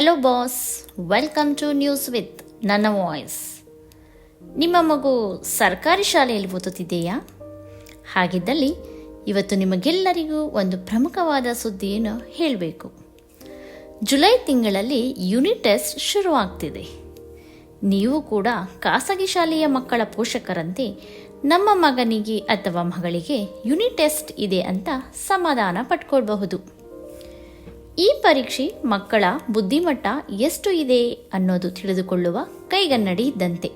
Hello boss welcome to news with ನನ್ನ voice ನಿಮ್ಮ ಮಗು ಸರ್ಕಾರಿ ಶಾಲೆಯಲ್ಲಿ ಓದುತ್ತಿದೆಯಾ? ಹಾಗಿದ್ದಲ್ಲಿ ಇವತ್ತು ನಿಮಗೆಲ್ಲರಿಗೂ ಒಂದು ಪ್ರಮುಖವಾದ ಸುದ್ದಿಯನ್ನು ಹೇಳಬೇಕು. ಜುಲೈ ತಿಂಗಳಲ್ಲಿ ಯೂನಿಟ್ ಟೆಸ್ಟ್ ಶುರುವಾಗ್ತಿದೆ. ನೀವು ಕೂಡ ಖಾಸಗಿ ಶಾಲೆಯ ಮಕ್ಕಳ ಪೋಷಕರಂತೆ ನಮ್ಮ ಮಗನಿಗೆ ಅಥವಾ ಮಗಳಿಗೆ ಯೂನಿಟ್ ಟೆಸ್ಟ್ ಇದೆ ಅಂತ ಸಮಾಧಾನ ಪಟ್ಕೊಳ್ಬಹುದು. ಈ ಪರೀಕ್ಷೆ ಮಕ್ಕಳ ಬುದ್ಧಿಮಟ್ಟ ಎಷ್ಟು ಇದೆ ಅನ್ನೋದು ತಿಳಿದುಕೊಳ್ಳುವ ಕೈಗನ್ನಡಿ ಇದ್ದಂತೆ.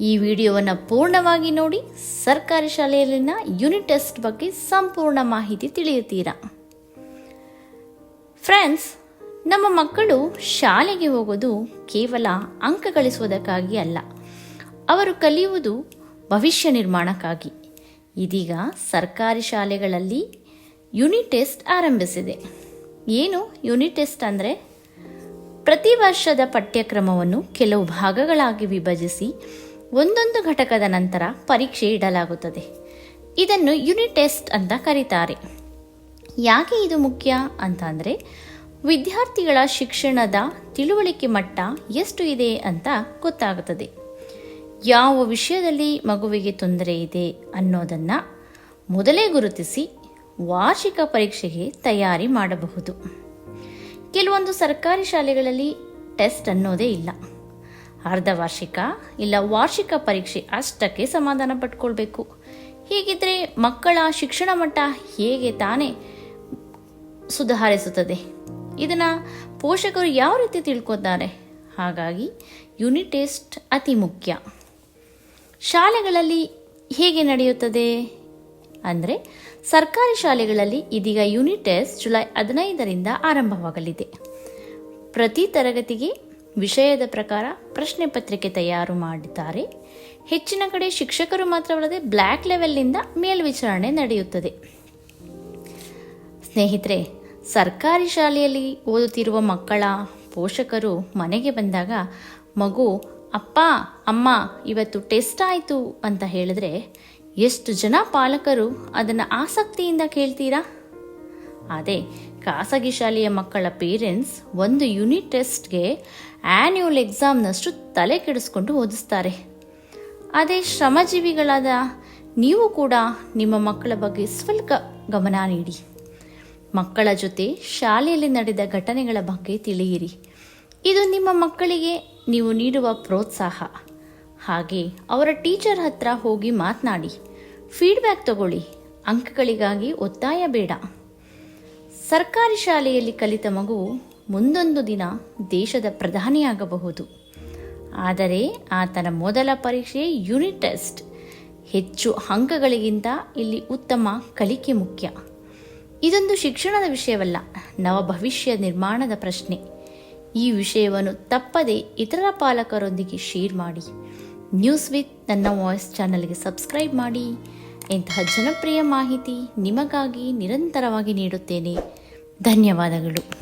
ಈ ವಿಡಿಯೋವನ್ನು ಪೂರ್ಣವಾಗಿ ನೋಡಿ ಸರ್ಕಾರಿ ಶಾಲೆಯಲ್ಲಿನ ಯೂನಿಟ್ ಟೆಸ್ಟ್ ಬಗ್ಗೆ ಸಂಪೂರ್ಣ ಮಾಹಿತಿ ತಿಳಿಯುತ್ತೀರಾ? ಫ್ರೆಂಡ್ಸ್ ನಮ್ಮ ಮಕ್ಕಳು ಶಾಲೆಗೆ ಹೋಗೋದು ಕೇವಲ ಅಂಕ ಗಳಿಸುವುದಕ್ಕಾಗಿ ಅಲ್ಲ, ಅವರು ಕಲಿಯುವುದು ಭವಿಷ್ಯ ನಿರ್ಮಾಣಕ್ಕಾಗಿ. ಇದೀಗ ಸರ್ಕಾರಿ ಶಾಲೆಗಳಲ್ಲಿ ಯೂನಿಟ್ ಟೆಸ್ಟ್ ಆರಂಭಿಸಿದೆ. ಏನು ಯೂನಿಟ್ ಟೆಸ್ಟ್ ಅಂದರೆ? ಪ್ರತಿ ವರ್ಷದ ಪಠ್ಯಕ್ರಮವನ್ನು ಕೆಲವು ಭಾಗಗಳಾಗಿ ವಿಭಜಿಸಿ ಒಂದೊಂದು ಘಟಕದ ನಂತರ ಪರೀಕ್ಷೆ ಇಡಲಾಗುತ್ತದೆ. ಇದನ್ನು ಯೂನಿಟ್ ಟೆಸ್ಟ್ ಅಂತ ಕರೀತಾರೆ. ಯಾಕೆ ಇದು ಮುಖ್ಯ ಅಂತ ವಿದ್ಯಾರ್ಥಿಗಳ ಶಿಕ್ಷಣದ ತಿಳುವಳಿಕೆ ಮಟ್ಟ ಎಷ್ಟು ಇದೆ ಅಂತ ಗೊತ್ತಾಗುತ್ತದೆ. ಯಾವ ವಿಷಯದಲ್ಲಿ ಮಗುವಿಗೆ ತೊಂದರೆ ಇದೆ ಅನ್ನೋದನ್ನು ಮೊದಲೇ ಗುರುತಿಸಿ ವಾರ್ಷಿಕ ಪರೀಕ್ಷೆಗೆ ತಯಾರಿ ಮಾಡಬಹುದು. ಕೆಲವೊಂದು ಸರ್ಕಾರಿ ಶಾಲೆಗಳಲ್ಲಿ ಟೆಸ್ಟ್ ಅನ್ನೋದೇ ಇಲ್ಲ. ಅರ್ಧ ವಾರ್ಷಿಕ ಇಲ್ಲ ವಾರ್ಷಿಕ ಪರೀಕ್ಷೆ ಅಷ್ಟಕ್ಕೆ ಸಮಾಧಾನ ಪಟ್ಕೊಳ್ಬೇಕು. ಹೀಗಿದ್ರೆ ಮಕ್ಕಳ ಶಿಕ್ಷಣ ಮಟ್ಟ ಹೇಗೆ ತಾನೇ ಸುಧಾರಿಸುತ್ತದೆ? ಇದನ್ನು ಪೋಷಕರು ಯಾವ ರೀತಿ ತಿಳ್ಕೊತಾರೆ? ಹಾಗಾಗಿ ಯೂನಿಟ್ ಟೆಸ್ಟ್ ಅತಿ ಮುಖ್ಯ. ಶಾಲೆಗಳಲ್ಲಿ ಹೇಗೆ ನಡೆಯುತ್ತದೆ? ಅಂದರೆ ಸರ್ಕಾರಿ ಶಾಲೆಗಳಲ್ಲಿ ಇದೀಗ ಯೂನಿಟ್ ಟೆಸ್ಟ್ ಜುಲೈ ಹದಿನೈದರಿಂದ ಆರಂಭವಾಗಲಿದೆ. ಪ್ರತಿ ತರಗತಿಗೆ ವಿಷಯದ ಪ್ರಕಾರ ಪ್ರಶ್ನೆ ಪತ್ರಿಕೆ ತಯಾರು ಮಾಡಿದ್ದಾರೆ. ಹೆಚ್ಚಿನ ಕಡೆ ಶಿಕ್ಷಕರು ಮಾತ್ರವಲ್ಲದೆ ಬ್ಲ್ಯಾಕ್ ಲೆವೆಲ್ನಿಂದ ಮೇಲ್ವಿಚಾರಣೆ ನಡೆಯುತ್ತದೆ. ಸ್ನೇಹಿತರೆ, ಸರ್ಕಾರಿ ಶಾಲೆಯಲ್ಲಿ ಓದುತ್ತಿರುವ ಮಕ್ಕಳ ಪೋಷಕರು ಮನೆಗೆ ಬಂದಾಗ, ಮಗು, ಅಪ್ಪ, ಅಮ್ಮ, ಇವತ್ತು ಟೆಸ್ಟ್ ಆಯಿತು ಅಂತ ಹೇಳಿದ್ರೆ ಎಷ್ಟು ಜನ ಪಾಲಕರು ಅದನ್ನು ಆಸಕ್ತಿಯಿಂದ ಕೇಳ್ತೀರಾ? ಅದೇ ಖಾಸಗಿ ಶಾಲೆಯ ಮಕ್ಕಳ ಪೇರೆಂಟ್ಸ್ ಒಂದು ಯೂನಿಟ್ ಟೆಸ್ಟ್ಗೆ ಆ್ಯನ್ಯುವಲ್ ಎಕ್ಸಾಮ್ನಷ್ಟು ತಲೆ ಕೆಡಿಸ್ಕೊಂಡು ಓದಿಸ್ತಾರೆ. ಅದೇ, ಶ್ರಮಜೀವಿಗಳಾದ ನೀವು ಕೂಡ ನಿಮ್ಮ ಮಕ್ಕಳ ಬಗ್ಗೆ ಸ್ವಲ್ಪ ಗಮನ ನೀಡಿ. ಮಕ್ಕಳ ಜೊತೆ ಶಾಲೆಯಲ್ಲಿ ನಡೆದ ಘಟನೆಗಳ ಬಗ್ಗೆ ತಿಳಿಯಿರಿ. ಇದು ನಿಮ್ಮ ಮಕ್ಕಳಿಗೆ ನೀವು ನೀಡುವ ಪ್ರೋತ್ಸಾಹ. ಹಾಗೆ ಅವರ ಟೀಚರ್ ಹತ್ರ ಹೋಗಿ ಮಾತನಾಡಿ. ಫೀಡ್ಬ್ಯಾಕ್ ತಗೊಳ್ಳಿ. ಅಂಕಗಳಿಗಾಗಿ ಒತ್ತಾಯ ಬೇಡ. ಸರ್ಕಾರಿ ಶಾಲೆಯಲ್ಲಿ ಕಲಿತ ಮಗು ಮುಂದೊಂದು ದಿನ ದೇಶದ ಪ್ರಧಾನಿಯಾಗಬಹುದು. ಆದರೆ ಆತನ ಮೊದಲ ಪರೀಕ್ಷೆ ಯೂನಿಟ್ ಟೆಸ್ಟ್. ಹೆಚ್ಚು ಅಂಕಗಳಿಗಿಂತ ಇಲ್ಲಿ ಉತ್ತಮ ಕಲಿಕೆ ಮುಖ್ಯ. ಇದೊಂದು ಶಿಕ್ಷಣದ ವಿಷಯವಲ್ಲ, ನವ ಭವಿಷ್ಯ ನಿರ್ಮಾಣದ ಪ್ರಶ್ನೆ. ಈ ವಿಷಯವನ್ನು ತಪ್ಪದೆ ಇತರ ಪಾಲಕರೊಂದಿಗೆ ಶೇರ್ ಮಾಡಿ. ನ್ಯೂಸ್ ವಿತ್ ನನ್ನ ವಾಯ್ಸ್ ಚಾನಲ್ಗೆ ಸಬ್ಸ್ಕ್ರೈಬ್ ಮಾಡಿ. ಇಂತಹ ಜನಪ್ರಿಯ ಮಾಹಿತಿ ನಿಮಗಾಗಿ ನಿರಂತರವಾಗಿ ನೀಡುತ್ತೇನೆ. ಧನ್ಯವಾದಗಳು.